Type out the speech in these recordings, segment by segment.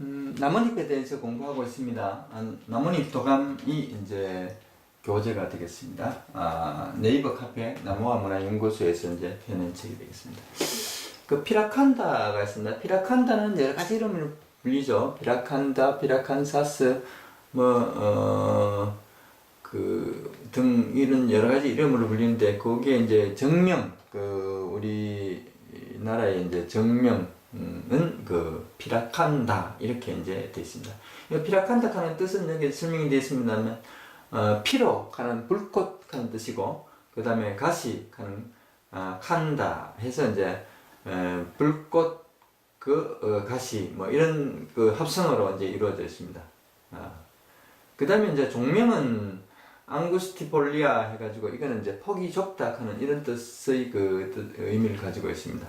음, 나뭇잎에 대해서 공부하고 있습니다. 아, 나뭇잎 도감이 이제 교재가 되겠습니다. 아, 네이버 카페 나무와 문화 연구소에서 이제 펴낸 책이 되겠습니다. 그 피라칸다가 있습니다. 피라칸다는 여러 가지 이름을 불리죠. 피라칸다, 피라칸사스, 뭐, 어, 그, 등 이런 여러 가지 이름으로 불리는데, 거기에 이제 정명, 그, 우리 나라의 이제 정명 은 그, 피라칸다, 이렇게 이제 되어 있습니다. 이 피라칸다 하는 뜻은 여기 설명이 되어 있습니다만, 어, 피로 하는 불꽃 하는 뜻이고, 그 다음에 가시 하는, 아, 칸다 해서 이제, 에, 불꽃 그 어, 가시 뭐 이런 그 합성어로 이제 이루어져 있습니다. 아. 그 다음에 이제 종명은 앙구스티폴리아 해가지고 이거는 이제 폭이 좁다 하는 이런 뜻의 그 뜻, 의미를 가지고 있습니다.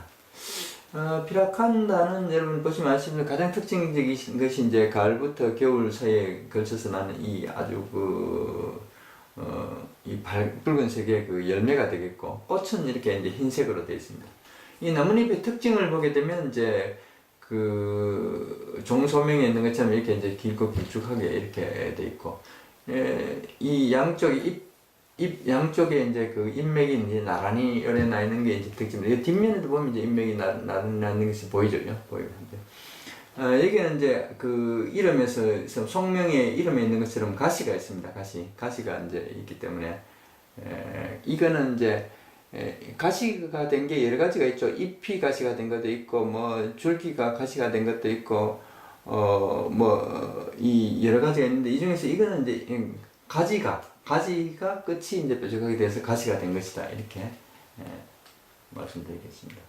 어, 피라칸다는 여러분 보시면 아시는 가장 특징적인 것이 이제 가을부터 겨울 사이에 걸쳐서 나는 이 아주 그, 어, 이 발, 붉은색의 그 열매가 되겠고, 꽃은 이렇게 이제 흰색으로 되어 있습니다. 이 나뭇잎의 특징을 보게 되면 이제 그 종소명에 있는 것처럼 이렇게 이제 길고 길쭉하게 이렇게 돼 있고, 예, 이 양쪽에 잎, 잎 양쪽에 이제 그 잎맥이 이제 나란히 열에 나 있는 게 이제 특징입니다. 이 뒷면에도 보면 이제 잎맥이 나, 나 있는 것이 보이죠, 보이죠. 어, 여기는 이제 그 이름에서 성명의 이름에 있는 것처럼 가시가 있습니다. 가시, 가시가 이제 있기 때문에 에, 이거는 이제 에, 가시가 된 게 여러 가지가 있죠. 잎이 가시가 된 것도 있고, 뭐 줄기가 가시가 된 것도 있고, 어 뭐 이 여러 가지가 있는데 이 중에서 이거는 이제 음, 가지가 가지가 끝이 이제 뾰족하게 돼서 가시가 된 것이다 이렇게 에, 말씀드리겠습니다.